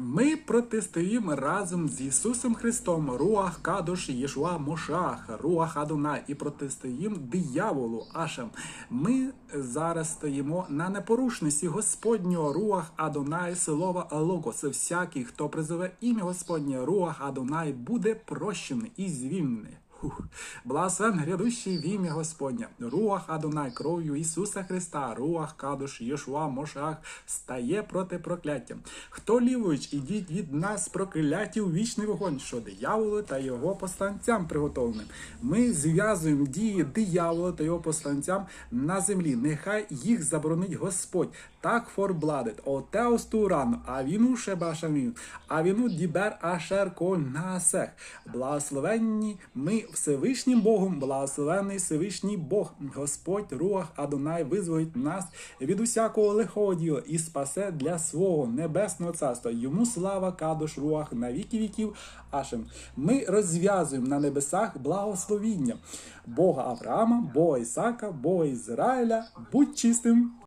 Ми протистоїмо разом з Ісусом Христом, Руах Кадош Єшуа Мошах, Руах Адуна і протистоїмо дияволу Ашем. Ми зараз стоїмо на непорушності Господнього Руах Адонай, слова Логос. Всякий, хто призове ім'я Господнє Руах Адонай, буде прощений і звільнений. Благословен грядущий в ім'я Господня. Руах Адонай кров'ю Ісуса Христа, Руах Кадош Єшуа Мошах стає проти прокляття. Хто лівують, ідіть від нас прокляті у вічний вогонь, що дияволу та його посланцям приготовленим. Ми зв'язуємо дії диявола та його посланцям на землі. Нехай їх заборонить Господь. Так форбладет, отеос туран, а віну шебашамін, а віну дібер ашер коль насех. Благословенні ми Всевишнім Богом, благословенний Всевишній Бог, Господь Руах Адонай визволить нас від усякого лихого і спасе для свого небесного царства. Йому слава Кадош Руах на віки віків. Ашем. Ми розв'язуємо на небесах благословіння Бога Авраама, Бога Ісака, Бога Ізраїля. Будь чистим.